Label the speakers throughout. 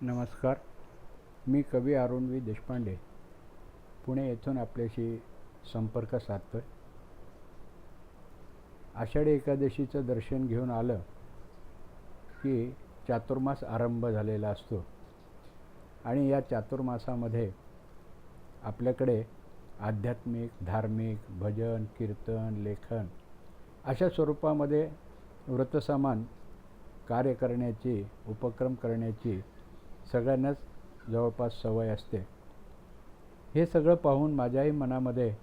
Speaker 1: नमस्कार. मी कवी अरुणवी देशपांडे. पुणे येथून आपल्याशी संपर्क साधतो आहे आषाढी एकादशीचं दर्शन घेऊन आलं की चातुर्मास आरंभ झालेला असतो. आणि या चातुर्मासामध्ये आपल्याकडे आध्यात्मिक धार्मिक भजन कीर्तन लेखन अशा स्वरूपामध्ये व्रतसमान कार्य करण्याची उपक्रम करण्याची सगळ्यांनाच जवळपास सवय असते. हे सगळं पाहून माझ्याही मनामध्ये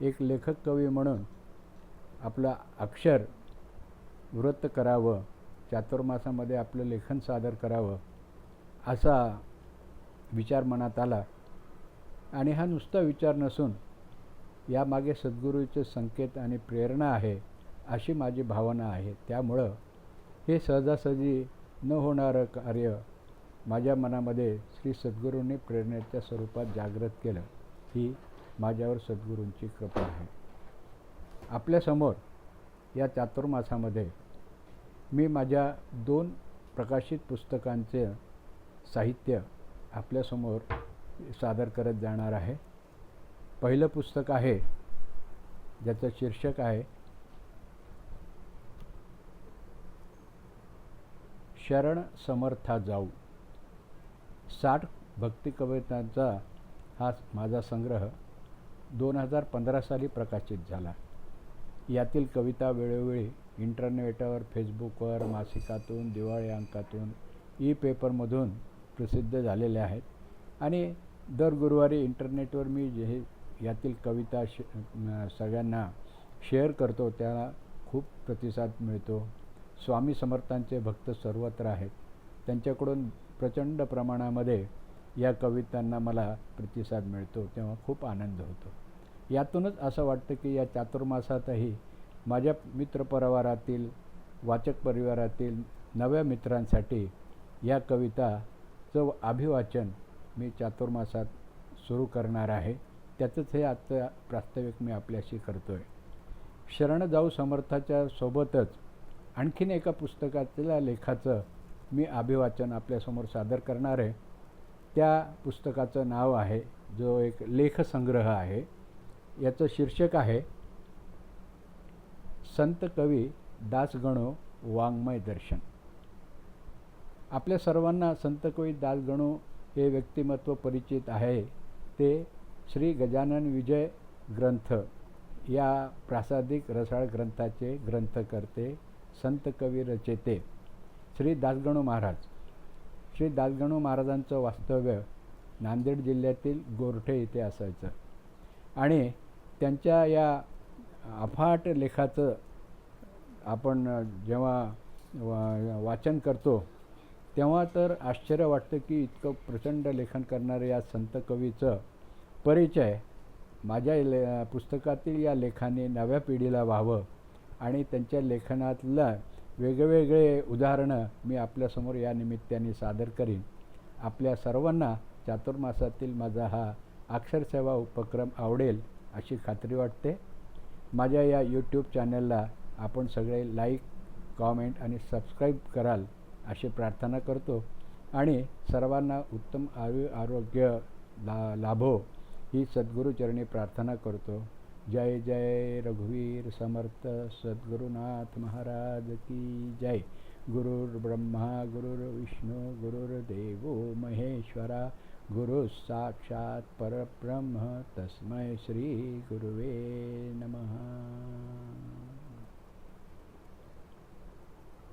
Speaker 1: एक लेखक कवी म्हणून आपलं अक्षर वृत्त करावं चातुर्मासामध्ये आपलं लेखन सादर करावं असा विचार मनात आला. आणि हा नुसता विचार नसून यामागे सद्गुरूचे संकेत आणि प्रेरणा आहे अशी माझी भावना आहे. त्यामुळं हे सहजासहजी न होणारं कार्य माझ्या मनामध्ये श्री सद्गुरूंनी प्रेरणेच्या स्वरूपात जागृत केलं. ही माझ्यावर सद्गुरूंची कृपा आहे. आपल्यासमोर या चातुर्मासामध्ये मी माझ्या दोन प्रकाशित पुस्तकांचे साहित्य आपल्यासमोर सादर करत जाणार आहे. पहिलं पुस्तक आहे ज्याचं शीर्षक आहे शरण समर्था जाऊ. साठ भक्ती कवितांचा हा माझा संग्रह दोन हजार पंधरा साली प्रकाशित झाला. यातील कविता वेळोवेळी इंटरनेटवर फेसबुकवर मासिकातून दिवाळी अंकातून ई पेपरमधून प्रसिद्ध झालेल्या आहेत. आणि दर गुरुवारी इंटरनेटवर मी जे हे यातील कविता श सगळ्यांना शेअर करतो त्याला खूप प्रतिसाद मिळतो. स्वामी समर्थांचे भक्त सर्वत्र आहेत. त्यांच्याकडून प्रचंड प्रमाणामध्ये या कवितांना मला प्रतिसाद मिळतो तेव्हा खूप आनंद होतो. यातूनच असं वाटतं की या चातुर्मासातही माझ्या मित्रपरिवारातील वाचक परिवारातील नव्या मित्रांसाठी या कविताचं अभिवाचन मी चातुर्मासात सुरू करणार आहे. त्याचंच हे आजचं प्रास्ताविक मी आपल्याशी करतो आहे शरण जाऊ समर्थाच्या सोबतच आणखीन एका पुस्तकातल्या लेखाचं मी अभिवाचन आपल्यासमोर सादर करणार आहे. त्या पुस्तकाचं नाव आहे जो एक लेखसंग्रह आहे. याचं शीर्षक आहे संत कवी दासगणो वाङ्मय दर्शन. आपल्या सर्वांना संत कवी दासगणो हे व्यक्तिमत्व परिचित आहे. ते श्री गजानन विजय ग्रंथ या प्रासादिक रसाळ ग्रंथाचे ग्रंथकर्ते संत कवी रचेते. श्री दासगणू महाराज. श्री दासगणू महाराजांचं वास्तव्य नांदेड जिल्ह्यातील गोरठे इथे असायचं. आणि त्यांच्या या अफाट लेखाचं आपण जेव्हा वा वाचन करतो तेव्हा तर आश्चर्य वाटतं की इतकं प्रचंड लेखन करणाऱ्या या संत कवीचं परिचय माझ्या ले पुस्तकातील या लेखाने नव्या पिढीला व्हावं आणि त्यांच्या लेखनातलं वेगवेगळे उदाहरणं मी आपल्यासमोर या निमित्ताने सादर करीन. आपल्या सर्वांना चातुर्मासातील माझा हा अक्षरसेवा उपक्रम आवडेल अशी खात्री वाटते. माझ्या या यूट्यूब चॅनलला आपण सगळे लाईक कॉमेंट आणि सबस्क्राईब कराल अशी प्रार्थना करतो. आणि सर्वांना उत्तम आयु आरोग्य ला लाभो ही सद्गुरूचरणी प्रार्थना करतो. जय जय रघुवीर समर्थ सद्गुरुनाथ महाराज की जय। गुरुर्ब्रह्मा गुरुर्विष्णू गुरुर्देवो महेश्वरा गुरु साक्षात परब्रह्म तस्मै श्री गुरुवे नमः।